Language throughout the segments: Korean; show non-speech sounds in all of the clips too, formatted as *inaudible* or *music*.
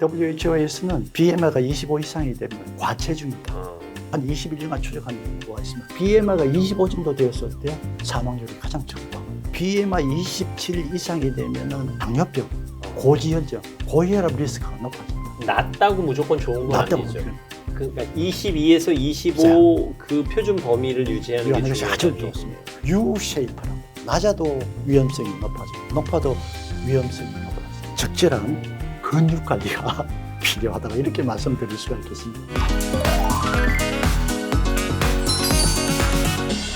WHO에서는 BMI가 25 이상이 되면 과체중이다. 어, 한 21년간 추적한 연구가 있습니다. BMI가 25 정도 되었을 때 사망률이 가장 적다. BMI 27 이상이 되면은 당뇨병, 고지혈증, 고혈압 리스크가 높아집니다. 낮다고 무조건 좋은 건 낮다고 아니죠. 그러니까 22에서 25 그 표준 범위를 유지하는 게 유하는 것이 아주. 좋습니다. U 쉐이프라고 낮아도 위험성이 높아지고 높아도 위험성이 높아지고 적절한 근육 관리가 *laughs* 필요하다고 이렇게 말씀드릴 수가 있겠습니다.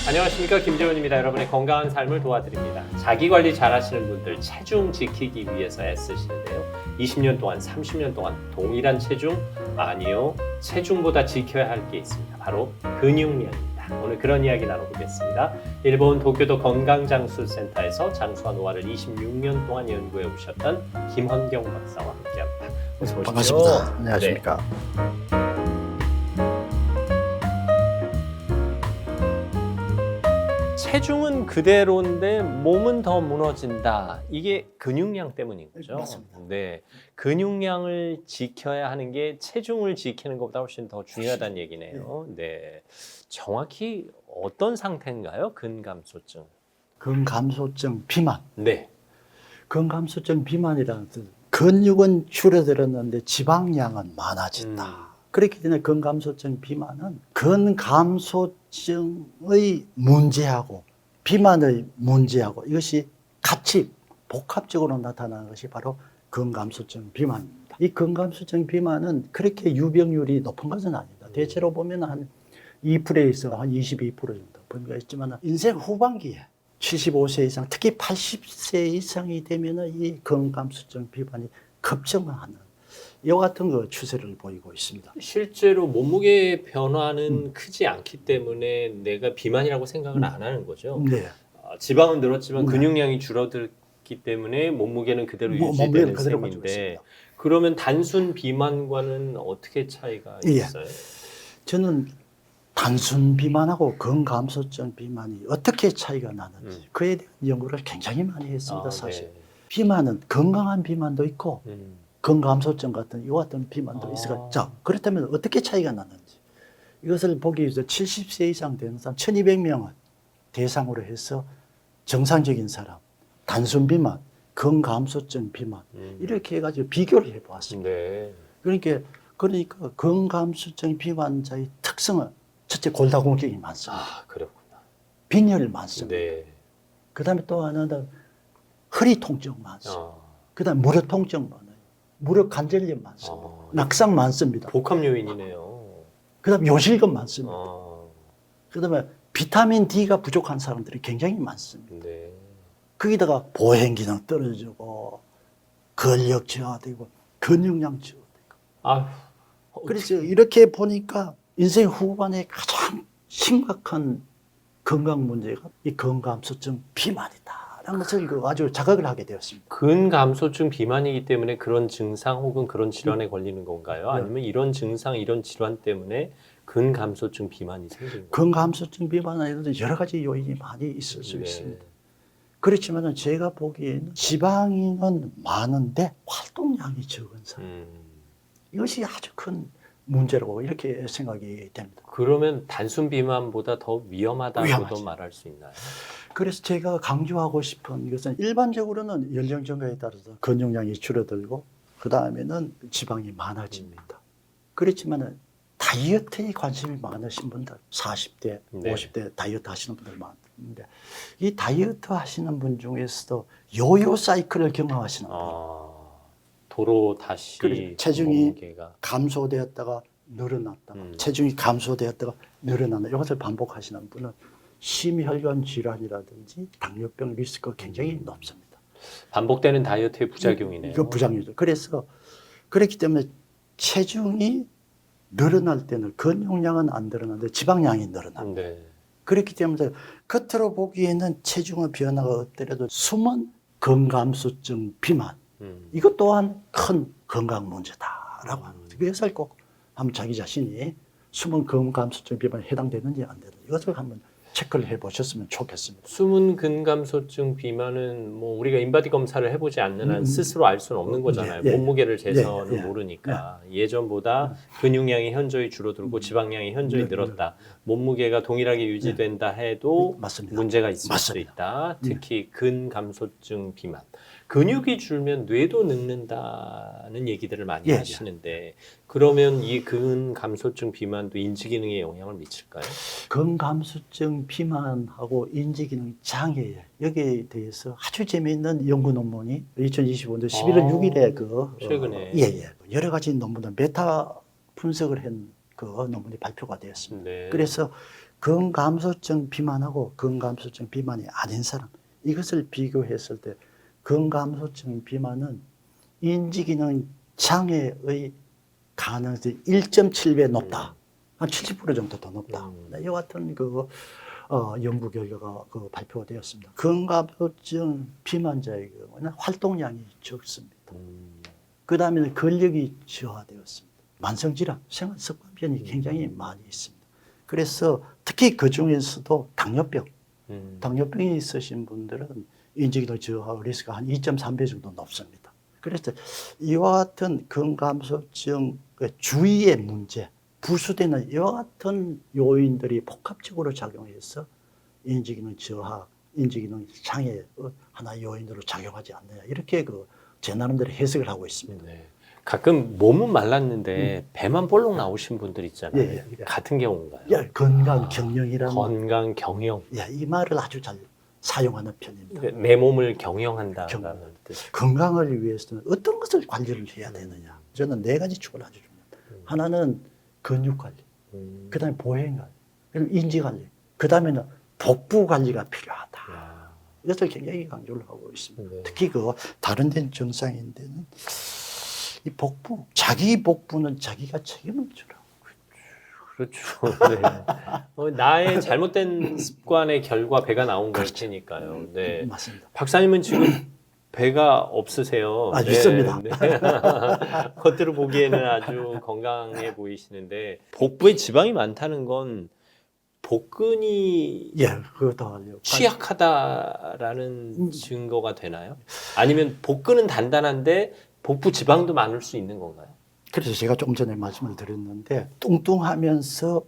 안녕하십니까 김재훈입니다. 여러분의 건강한 삶을 도와드립니다. 자기 관리 잘하시는 분들 체중 지키기 위해서 애쓰시는데요. 20년 동안, 30년 동안 동일한 체중 아니요 체중보다 지켜야 할 게 있습니다. 바로 근육량입니다. 오늘 그런 이야기 나눠보겠습니다. 일본 도쿄도 건강장수센터에서 장수와 노화를 26년 동안 연구해 오셨던 김헌경 박사와 함께합니다. 어서 오십시오. 반갑습니다. 네. 안녕하십니까. 체중은 그대로인데 몸은 더 무너진다. 이게 근육량 때문인 거죠. 맞습니다. 네. 근육량을 지켜야 하는 게 체중을 지키는 것보다 훨씬 더 중요하다는 얘기네요. 네. 정확히 어떤 상태인가요? 근감소증. 근감소증 비만. 네. 근감소증 비만이라는 뜻. 근육은 줄어들었는데 지방량은 많아진다. 음. 그렇기 때문에 근감소증 비만은 근감소 증의 문제하고 비만의 문제하고 이것이 같이 복합적으로 나타나는 것이 바로 근감소증 비만입니다. 이 근감소증 비만은 그렇게 유병률이 높은 것은 아니다. 대체로 보면 한 2%에서 한 22% 정도 범위가 있지만 인생 후반기에 75세 이상, 특히 80세 이상이 되면 이 근감소증 비만이 급증하는 이와 같은 그 추세를 보이고 있습니다. 실제로 몸무게 변화는 크지 않기 때문에 내가 비만이라고 생각을 음. 안 하는 거죠. 네. 아, 지방은 늘었지만 네. 근육량이 줄어들기 때문에 몸무게는 그대로 뭐, 유지되는 그대로 셈인데. 그러면 단순 비만과는 어떻게 차이가 예. 있어요? 저는 단순 비만하고 근감소증 비만이 어떻게 차이가 나는지 음. 그에 대한 연구를 굉장히 많이 했습니다. 아, 사실 네. 비만은 건강한 비만도 있고 음. 근감소증 같은 이와 같은 비만도 아. 있어요. 자 그렇다면 어떻게 차이가 나는지 이것을 보기 위해서 70세 이상 된 사람 1,200명을 대상으로 해서 정상적인 사람, 단순 비만, 근감소증 비만 음. 이렇게 해가지고 비교를 해보았습니다. 네. 그러니까 그러니까 근감수증 비만자의 특성은 첫째 골다공증이 많습니다. 아 그렇구나. 빈혈 많습니다. 네. 그다음에 또 하나는 허리 통증 많습니다. 아, 그다음에 무릎 통증 많아요. 무릎 관절염 많습니다. 아, 낙상 많습니다. 복합 요인이네요. 그다음에 요실금 많습니다. 아, 그다음에 비타민 D가 부족한 사람들이 굉장히 많습니다. 네. 거기다가 보행 기능 떨어지고 근력 저하되고 근육량 저하되고 아, 그래서 이렇게 보니까 인생 후반에 가장 심각한 건강 문제가 이 건강수증 비만이다 라는 것을 그 아주 자각을 하게 되었습니다. 근감소증 비만이기 때문에 그런 증상 혹은 그런 질환에 걸리는 건가요? 네. 아니면 이런 증상, 이런 질환 때문에 근감소증 비만이 생긴 건가요? 건강수증 비만에도 여러 가지 요인이 많이 있을 수 네. 있습니다. 그렇지만 제가 보기에는 지방인은 많은데 활동량이 적은 사람 음, 이것이 아주 큰 문제라고 이렇게 생각이 됩니다. 그러면 단순 비만보다 더 위험하다고도 위험하죠. 말할 수 있나요? 그래서 제가 강조하고 싶은 것은 일반적으로는 연령 증가에 따라서 근육량이 줄어들고 그 다음에는 지방이 많아집니다. 그렇지만 다이어트에 관심이 많으신 분들, 40대, 네. 50대 다이어트 하시는 분들 많은데 이 다이어트 하시는 분 중에서도 요요 사이클을 경험하시는 분, 아, 도로 다시 그래, 체중이 몸무게가 감소되었다가 늘어났다가 음. 체중이 감소되었다가 늘어난다 이것을 반복하시는 분은 심혈관 질환이라든지 당뇨병 리스크가 굉장히 높습니다. 반복되는 다이어트의 부작용이네요. 이거 부작용이죠. 그래서 그렇기 때문에 체중이 늘어날 때는 근육량은 안 늘어나는데 지방량이 늘어납니다. 네. 그렇기 때문에 겉으로 보기에는 체중의 변화가 없더라도 숨은 건감수증 비만 음. 이것 또한 큰 건강 문제다라고 음. 하는 거죠. 그래서 꼭 한번 자기 자신이 숨은 건강수증 비만에 해당되는지 안 되는지 이것을 한번 체크를 해보셨으면 좋겠습니다. 숨은 근감소증 비만은 뭐 우리가 인바디 검사를 해보지 않는 한 음. 스스로 알 수는 없는 거잖아요. 예, 예. 몸무게를 재서는 예, 예. 모르니까 예전보다 근육량이 현저히 줄어들고 지방량이 현저히 네, 늘었다. 몸무게가 동일하게 유지된다 해도 맞습니다. 문제가 있을 수 맞습니다. 있다. 네. 특히 근감소증 비만. 근육이 줄면 뇌도 늙는다는 얘기들을 많이 예, 예. 하시는데 그러면 이 근감소증 비만도 인지 기능에 영향을 미칠까요? 건감수증 비만하고 인지 기능 장애 여기에 대해서 아주 재미있는 연구 논문이 2025년 11월 아, 6일에 그 최근에. 어, 예, 예. 여러 가지 논문을 메타 분석을 한 그 논문이 발표가 되었습니다. 네. 그래서 건감소증 비만하고 건감소증 비만이 아닌 사람 이것을 비교했을 때 건감소증 비만은 인지기능 장애의 가능성이 1.7배 높다. 한 70% 정도 더 높다. 음. 네, 이와 같은 그 어, 연구 결과가 그 발표가 되었습니다. 건감소증 비만자의 경우는 활동량이 적습니다. 음, 그 다음에는 근력이 저하되었습니다. 만성질환, 생활습관 변이 굉장히 많이 있습니다. 그래서 특히 그 중에서도 당뇨병, 음. 당뇨병이 있으신 분들은 인지기능 저하 리스크가 한 2.3배 정도 높습니다. 그래서 이와 같은 건감소증 그 주위의 문제, 부수되는 이와 같은 요인들이 복합적으로 작용해서 인지기능 저하, 인지기능 장애 하나의 요인으로 작용하지 않느냐 이렇게 그 제 나름대로 해석을 하고 있습니다. 네. 가끔 몸은 말랐는데 배만 볼록 나오신 분들 있잖아요. 음. 예, 예, 예. 같은 경우인가요? 야, 건강 경영이라는 건강 경영. 야, 이 말을 아주 잘 사용하는 편입니다. 내 몸을 경영한다라는 경- 뜻. 건강을 위해서는 어떤 것을 관리를 해야 되느냐. 저는 네 가지 축을 아주 중요합니다. 하나는 근육 관리, 음. 그 다음에 보행 관리, 그리고 인지 관리, 그 다음에는 복부 관리가 필요하다. 야, 이것을 굉장히 강조를 하고 있습니다. 네. 특히 그 다른 데는 정상인 데는 이 복부, 자기 복부는 자기가 책임을 지라고. 그렇죠. *laughs* 네. 어, 나의 잘못된 습관의 결과 배가 나온 걸 그렇죠. 테니까요. 네. 맞습니다. 박사님은 지금 배가 없으세요. 아, 있습니다. 네. *laughs* 겉으로 보기에는 아주 건강해 보이시는데 복부에 지방이 많다는 건 복근이 예, 그것도 알려. 취약하다라는 음. 증거가 되나요? 아니면 복근은 단단한데 복부 지방도 많을 수 있는 건가요? 그래서 제가 조금 전에 말씀을 드렸는데 뚱뚱하면서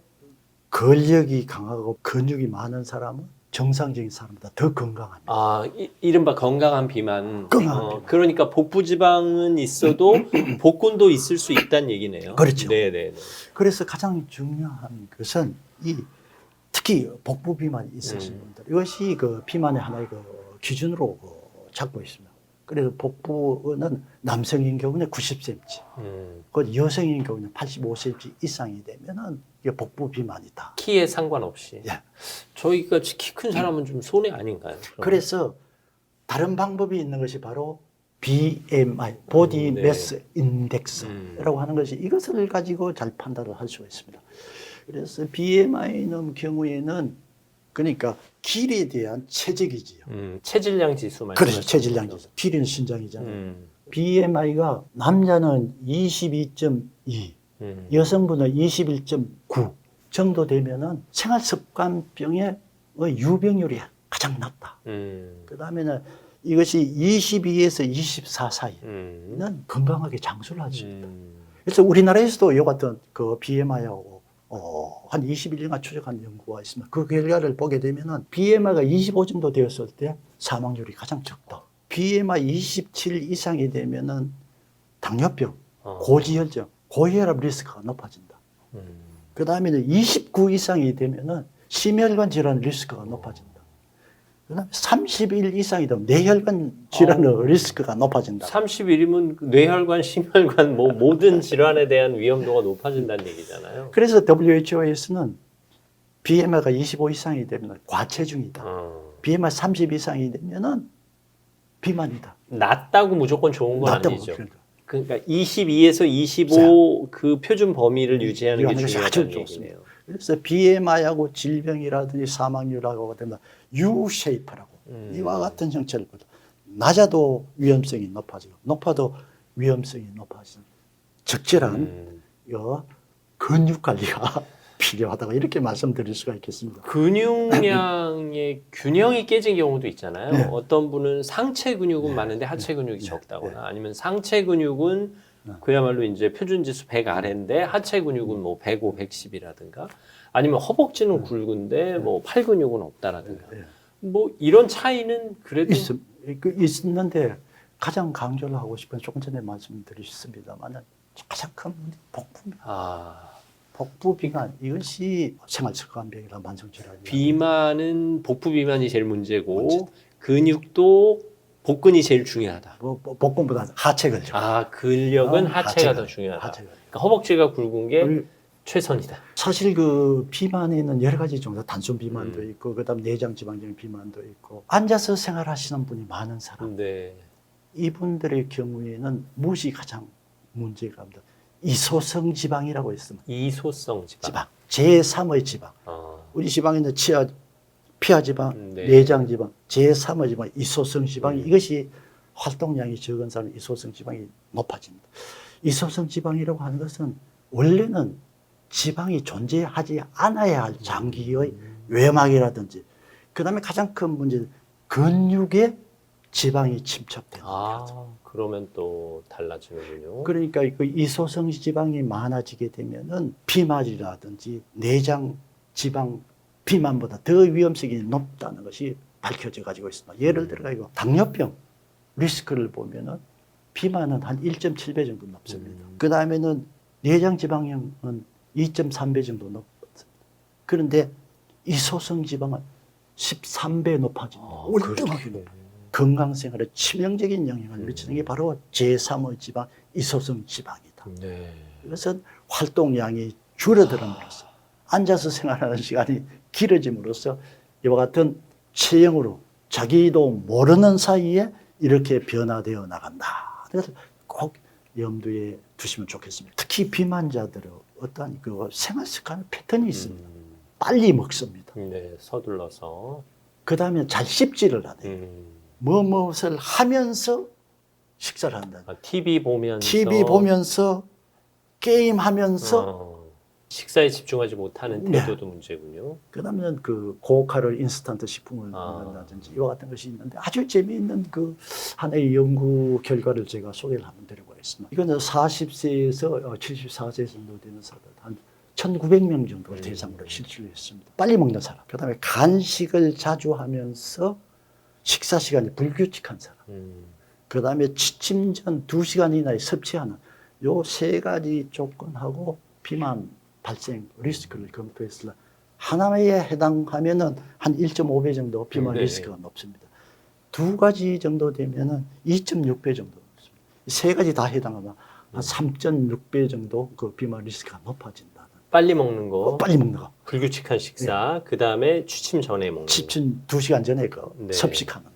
근력이 강하고 근육이 많은 사람은 정상적인 사람보다 더 건강합니다. 아, 이, 이른바 건강한 비만. 건강한 어, 비만. 그러니까 복부 지방은 있어도 *clears throat* 복근도 있을 수 있다는 얘기네요. 그렇죠. 네, 네. 네. 그래서 가장 중요한 것은 이 특히 복부 비만이 있으신 음. 분들 이것이 그 비만의 하나의 그 기준으로 그 잡고 있습니다. 그래서 복부는 남성인 경우는 90cm, 음, 그 여성인 경우는 85cm 이상이 되면은 이게 복부 비만이다. 키에 상관없이. 예. 저희가 키 큰 사람은 좀 손해 아닌가요? 그럼? 그래서 다른 방법이 있는 것이 바로 BMI, 보디 음, 네. 매스 인덱스라고 음. 하는 것이 이것을 가지고 잘 판단을 할 수가 있습니다. 그래서 BMI는 경우에는 그러니까 길에 대한 체적이지요. 음, 체질량 지수 말씀. 그렇죠. 체질량 지수. 길이는 신장이잖아요. 음, BMI가 남자는 22.2, 음. 여성분은 21.9 정도 되면은 생활 습관병의 유병률이 가장 낮다. 음, 그 다음에는 이것이 22에서 24 사이는 음. 건강하게 장수를 하죠. 음. 그래서 우리나라에서도 이와 같은 그 BMI하고 어, 한 21년간 추적한 연구가 있습니다. 그 결과를 보게 되면은 BMI가 25 정도 되었을 때 사망률이 가장 적다. BMI 27 이상이 되면은 당뇨병, 어. 고지혈증, 고혈압 리스크가 높아진다. 음. 그 다음에는 29 이상이 되면은 심혈관 질환 리스크가 높아진다. 그 다음에 31 이상이 되면 뇌혈관 질환의 어. 리스크가 높아진다. 31이면 뇌혈관, 심혈관 뭐 모든 질환에 대한 위험도가 높아진다는 얘기잖아요. 그래서 WHO에서는 BMI가 25 이상이 되면 과체중이다. 어. BMI 30 이상이 되면은 비만이다. 낮다고 무조건 좋은 건 낮다고 아니죠. 그러니까. 그러니까 22에서 25 그 표준 범위를 유지하는 게 중요하다는 좋습니다. 얘기네요. 그래서 BMI하고 질병이라든지 사망률하고 되면 U-쉐이프라고 음. 이와 같은 형체를 보다 낮아도 위험성이 높아지고 높아도 위험성이 높아지는 적절한 음. 요 근육 관리가 *laughs* 필요하다고 이렇게 말씀드릴 수가 있겠습니다. 근육량의 *coughs* 균형이 깨진 경우도 있잖아요. 네. 어떤 분은 상체 근육은 네. 많은데 하체 근육이 네. 적다거나 아니면 상체 근육은 네. 그야말로 이제 표준 지수 100 아래인데 하체 근육은 뭐 105, 110이라든가 아니면 허벅지는 굵은데 뭐 팔 근육은 없다라든가. 예. 뭐 이런 차이는 그래도 있, 그 있는데 가장 강조를 하고 싶은 조금 전에 말씀드렸습니다만 가장 큰 문제 복부 아, 복부 비만 이것이 생활 습관 병이나 만성 질환이 비만은 복부 비만이 제일 문제고 문제다. 근육도 복근이 제일 중요하다. 뭐, 뭐 복근보다 하체 근력 아, 근력은 어, 하체가 하체가- 더 중요하다. 하체가. 그러니까 허벅지가 굵은 게 그리고 최선이다. 사실 그 비만에는 여러 가지 종류 단순 비만도 음. 있고 그다음 내장 지방적 비만도 있고 앉아서 생활하시는 분이 많은 사람 네. 이분들의 경우에는 무엇이 가장 문제가 합니다. 이소성 지방이라고 있습니다. 이소성 지방. 지방 제3의 지방 어. 우리 지방에는 치아 피하 지방, 음, 네. 내장 지방, 제3의 지방, 이소성 지방이 음. 이것이 활동량이 적은 사람 이소성 지방이 높아집니다. 이소성 지방이라고 하는 것은 원래는 지방이 존재하지 않아야 할 장기의 외막이라든지 그다음에 가장 큰 문제는 근육에 지방이 침착되는 거죠. 아, 그러면 또 달라지는군요. 그러니까 그 이소성 지방이 많아지게 되면은 비만이라든지 내장 지방 비만보다 더 위험성이 높다는 것이 밝혀져 가지고 있습니다. 예를 들어 가지고 당뇨병 리스크를 보면은 비만은 한 1.7배 정도 높습니다. 음. 그 다음에는 내장 지방량은 2.3배 정도 높습니다. 그런데 이소성 지방은 13배 높아집니다. 아, 월등하게 그렇게. 건강 생활에 치명적인 영향을 음. 미치는 게 바로 제3의 지방, 이소성 지방이다. 네. 이것은 활동량이 줄어들음으로써 앉아서 생활하는 시간이 길어짐으로써 이와 같은 체형으로 자기도 모르는 사이에 이렇게 변화되어 나간다. 그래서 꼭 염두에 두시면 좋겠습니다. 특히 비만자들은 어떤 그 생활 습관 패턴이 있습니다. 음, 빨리 먹습니다. 네, 서둘러서. 그 다음에 잘 씹지를 않아요. 음, 뭐 무엇을 하면서 식사를 한다. 아, TV 보면서. TV 보면서 게임 하면서 어, 식사에 집중하지 못하는 네. 태도도 문제군요. 그다음에 그 고칼로리 인스턴트 식품을 아. 먹는다든지 이와 같은 것이 있는데 아주 재미있는 그 하나의 연구 결과를 제가 소개를 한번 드리고 있습니다. 이거는 40세에서 74세 정도 되는 사람 한 1,900명 정도를 음. 대상으로 실시를 했습니다. 빨리 먹는 사람, 그다음에 간식을 자주 하면서 식사 시간이 불규칙한 사람. 음, 그 다음에 취침 전 2시간 이내에 섭취하는 요 세 가지 조건하고 비만 발생 리스크를 검토했을 때 하나에 해당하면은 한 1.5배 정도 비만 네. 리스크가 높습니다. 두 가지 정도 되면은 2.6배 정도 높습니다. 세 가지 다 해당하면 한 3.6배 정도 그 비만 리스크가 높아진다는. 빨리 먹는 거, 어, 빨리 먹는 거. 불규칙한 식사, 그 다음에 취침 전에 먹는 거. 취침 2시간 전에 그 네. 섭식하는.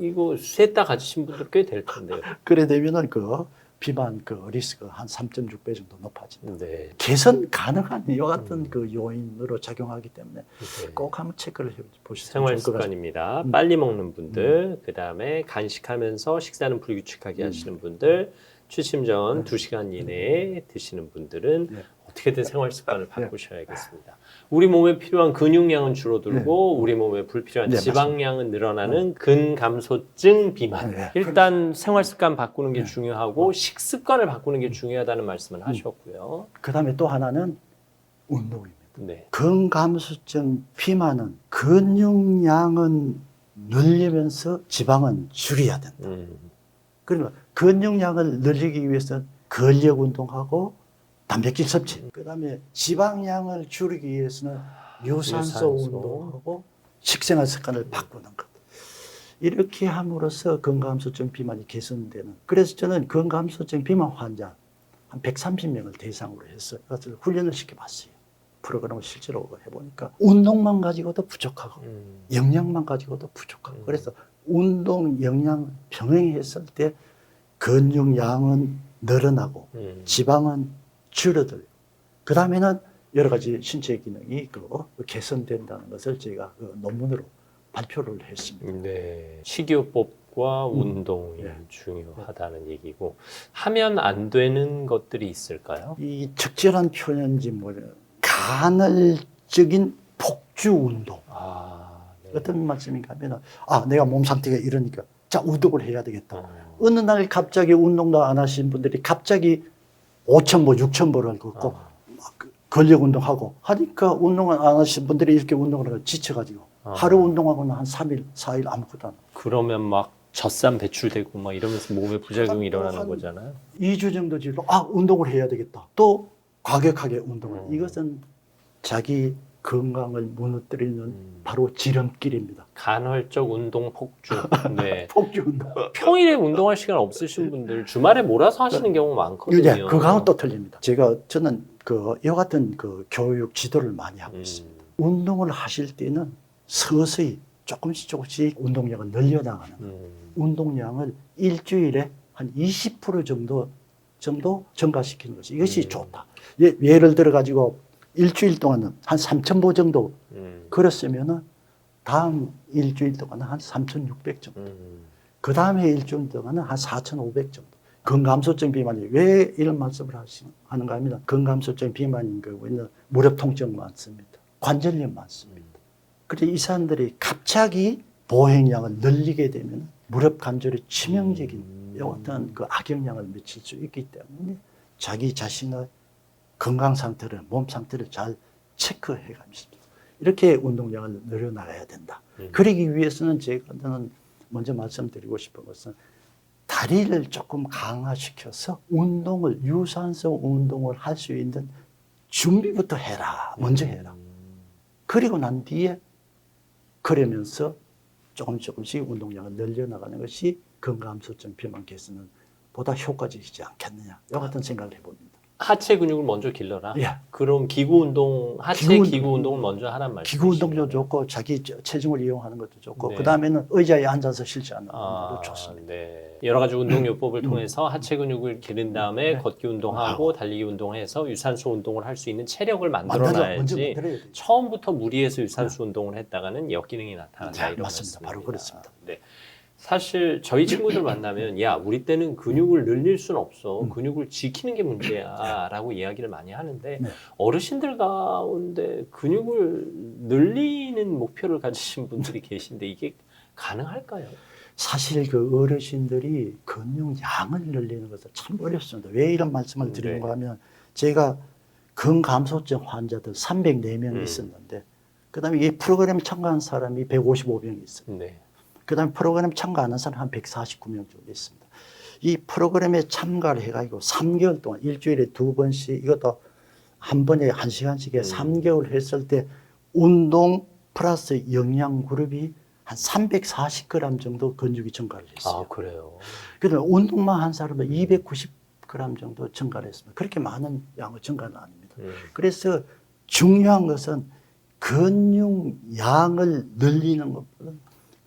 이거 셋 다 가지신 분들 꽤 될 텐데요. *laughs* 그래 되면은 그 비만 그 리스크가 한 3.6배 정도 높아진다. 네. 개선 가능한 이와 같은 음. 그 요인으로 작용하기 때문에 네. 꼭 한번 체크를 해 보시면 생활. 습관입니다. 음. 빨리 먹는 분들, 그 다음에 간식하면서 식사는 불규칙하게 음. 하시는 분들, 취침 전 네. 2시간 이내에 드시는 분들은 네. 어떻게든 생활 습관을 네. 바꾸셔야겠습니다. 우리 몸에 필요한 근육량은 줄어들고 우리 몸에 불필요한 네, 지방량은 늘어나는 근감소증 비만. 네. 일단 생활 습관 바꾸는 게 네. 중요하고 식습관을 바꾸는 게 중요하다는 말씀을 하셨고요. 그다음에 또 하나는 운동입니다. 네. 근감수증 비만은 근육량은 늘리면서 지방은 줄여야 된다. 음. 그러니까 근육량을 늘리기 위해서는 근력 운동하고 단백질 섭취. 그다음에 지방량을 줄이기 위해서는 유산소, 유산소. 운동하고 식생활 습관을 바꾸는 것. 이렇게 함으로써 건강수증 비만이 개선되는. 그래서 저는 건강수증 비만 환자 한 130명을 대상으로 해서 그것을 훈련을 시켜봤어요. 프로그램을 실제로 해보니까 운동만 가지고도 부족하고 음. 영양만 가지고도 부족하고 음. 그래서 운동 영양 병행했을 때 근육량은 늘어나고 음. 지방은 줄어들고 그 다음에는 여러 가지 신체 기능이 그 개선된다는 것을 제가 그 논문으로 발표를 했습니다. 네. 식이요법과 음. 운동이 네. 중요하다는 얘기고 하면 안 되는 것들이 있을까요? 이 적절한 표현인지 모르 간헐적인 폭주 운동. 아, 네. 어떤 말씀인가 하면 아 내가 몸 상태가 이러니까 자 운동을 해야 되겠다. 어. 어느 날 갑자기 운동도 안 하신 분들이 갑자기 5천 보, 6천 보를 걷고 아. 막 근력 운동하고 하니까 운동을 안 하신 분들이 이렇게 운동을 하고 지쳐가지고 아. 하루 운동하고는 한 3일, 4일 아무것도 안 하고 그러면 막 젖산 배출되고 막 이러면서 몸에 부작용이 일어나는 한- 거잖아요. 2주 정도 지나고 아 운동을 해야 되겠다. 또 과격하게 운동을. 음. 이것은 자기 건강을 무너뜨리는 음. 바로 지름길입니다. 간헐적 운동 폭주. 네. *laughs* 폭주 운동. 평일에 운동할 시간 없으신 분들 주말에 몰아서 하시는 경우 많거든요. 네, 그거하고는 또 틀립니다. 제가 저는 그 이와 같은 그 교육 지도를 많이 하고 음. 있습니다. 운동을 하실 때는 서서히 조금씩 조금씩 운동량을 늘려나가는. 음. 운동량을 일주일에 한 20% 정도 정도 증가시키는 것이 이것이 음. 좋다. 예, 예를 들어 가지고 일주일 동안은 한 3,000보 정도 음. 걸었으면은 다음 일주일 동안은 한 3,600 정도. 음. 그 다음에 일주일 동안은 한 4,500 정도. 건감소증 비만이 왜 이런 말씀을 하시, 하는가 하면 건감소증 비만인 경우에는 무릎 통증 많습니다. 관절염 많습니다. 그래서 이 사람들이 갑자기 보행량을 늘리게 되면 무릎 관절에 치명적인 음. 같은 그 악영향을 미칠 수 있기 때문에 자기 자신의 건강 상태를, 몸 상태를 잘 체크해 가면서 이렇게 운동량을 늘려나가야 된다. 음. 그러기 위해서는 제가 저는 먼저 말씀드리고 싶은 것은 다리를 조금 강화시켜서 운동을 유산소 운동을 할 수 있는 준비부터 해라. 먼저 해라. 음. 그리고 난 뒤에 그러면서 조금 조금씩 운동량을 늘려나가는 것이 건강수증 비만 개선은 보다 효과적이지 않겠느냐. 이 같은 생각을 해봅니다. 하체 근육을 먼저 길러라. 예. 그럼 기구 운동, 하체 기구 기구, 운동. 운동을 먼저 하란 말이죠. 기구 운동도 좋고 자기 저- 체중을 이용하는 것도 좋고 네. 그 다음에는 의자에 앉아서 실시하는 것도 아, 좋습니다. 네. 여러 가지 운동 요법을 음. 통해서 하체 근육을 기른 다음에 네. 걷기 운동하고 달리기 운동해서 유산소 운동을 할 수 있는 체력을 만들어 만들어놔야지 만들어야 되죠. 처음부터 무리해서 유산소 운동을 했다가는 역기능이 나타난다 네, 이런 맞습니다. 바로 말씀입니다. 그렇습니다. 네. 사실 저희 친구들 *clears throat* 만나면 야 우리 때는 근육을 늘릴 수는 없어 음. 근육을 지키는 게 문제야라고 이야기를 많이 하는데 네. 어르신들 가운데 근육을 늘리는 목표를 가지신 분들이 계신데 이게 가능할까요? 사실 그 어르신들이 근육 양을 늘리는 것은 참 어렵습니다. 왜 이런 말씀을 드리는가 네. 하면 제가 근감소증 환자들 304명이 음. 있었는데 그다음에 이 프로그램에 참가한 사람이 155명이 있어요. 네. 그 다음에 프로그램 참가 안한 사람 한 149명 정도 있습니다. 이 프로그램에 참가를 해가지고 3개월 동안 일주일에 두 번씩 이것도 한 번에 한 시간씩에 음. 3개월 했을 때 운동 플러스 영양 그룹이 한 340g 정도 근육이 증가를 했어요. 아 그래요. 그다음에 운동만 한 사람은 290g 정도 증가를 했습니다. 그렇게 많은 양의 증가는 아닙니다. 음. 그래서 중요한 것은 근육 양을 늘리는 것보다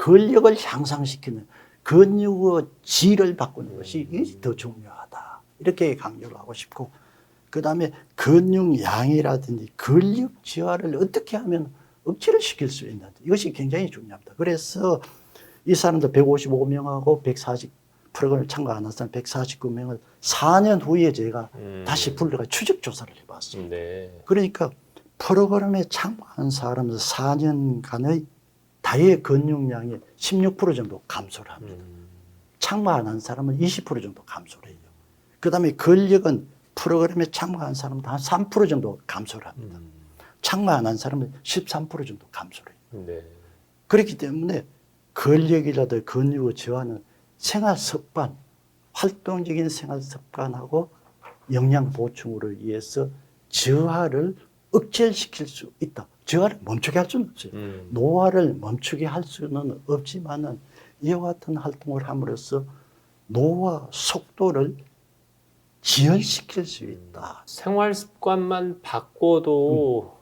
근력을 향상시키는 근육의 질을 바꾸는 것이 이게 더 중요하다. 이렇게 강조를 하고 싶고 그 다음에 근육 양이라든지 근력 지화를 어떻게 하면 억제를 시킬 수 있는지 이것이 굉장히 중요합니다. 그래서 이 사람들 155명하고 140 프로그램을 참가 안 한 사람 149명을 4년 후에 제가 음. 다시 불러가 추적 조사를 해봤어요. 네. 그러니까 프로그램에 참가한 사람들 4년간의 다리의 근육량이 16% 정도 감소를 합니다. 음. 참가 안 한 사람은 20% 정도 감소를 해요. 그 다음에 근력은 프로그램에 참가한 사람도 한3% 정도 감소를 합니다. 음. 참가 안 한 사람은 13% 정도 감소를 해요. 네. 그렇기 때문에 근력이라도 근육의 저하는 생활 습관, 활동적인 생활 습관하고 영양 보충으로 위해서 저하를 억제시킬 수 있다. 저하를 멈추게 할 수는 없어요. 음. 노화를 멈추게 할 수는 없지만은 이와 같은 활동을 함으로써 노화 속도를 지연시킬 수 있다. 생활 습관만 바꿔도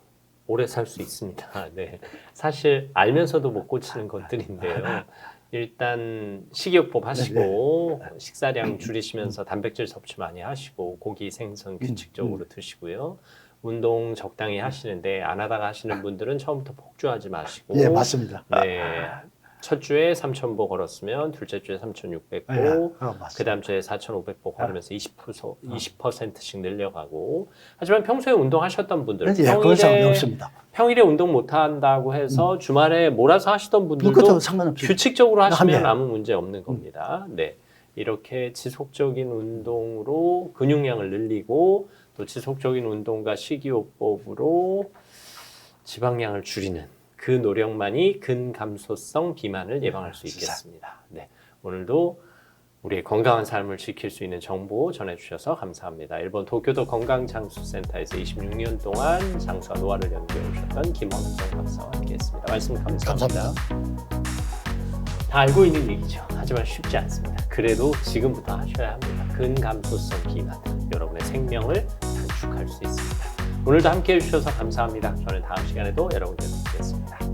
오래 살 수 있습니다. *laughs* 네. 사실 알면서도 못 고치는 것들인데요. 일단 식이요법 하시고 식사량 줄이시면서 단백질 섭취 많이 하시고 고기 생선 규칙적으로 드시고요. 운동 적당히 하시는데 안 하다가 하시는 분들은 처음부터 폭주하지 마시고 예, 맞습니다. 네. 첫 주에 3,000보 걸었으면 둘째 주에 3,600보, 예, 그거 맞습니다. 그 다음 주에 4,500보 걸으면서 20%, 20%씩 늘려가고 하지만 평소에 운동하셨던 분들 예, 그건 평일에, 없습니다. 평일에 운동 못 한다고 해서 주말에 몰아서 하시던 분들도 그것도 상관없습니다. 규칙적으로 하시면 하면. 아무 문제 없는 겁니다. 네. 이렇게 지속적인 운동으로 근육량을 늘리고 또 지속적인 운동과 식이요법으로 지방량을 줄이는 그 노력만이 근감소성 비만을 예방할 수 있겠습니다. 네. 오늘도 우리의 건강한 삶을 지킬 수 있는 정보 전해주셔서 감사합니다. 일본 도쿄도 건강장수센터에서 26년 동안 장수와 노화를 연구해 오셨던 김원정 박사와 함께했습니다. 말씀 감사합니다. 감사합니다. 다 알고 있는 얘기죠. 하지만 쉽지 않습니다. 그래도 지금부터 하셔야 합니다. 근감소성 비만, 여러분의 생명을 수 있습니다. 오늘도 함께 해주셔서 감사합니다. 저는 다음 시간에도 여러분들 뵙겠습니다.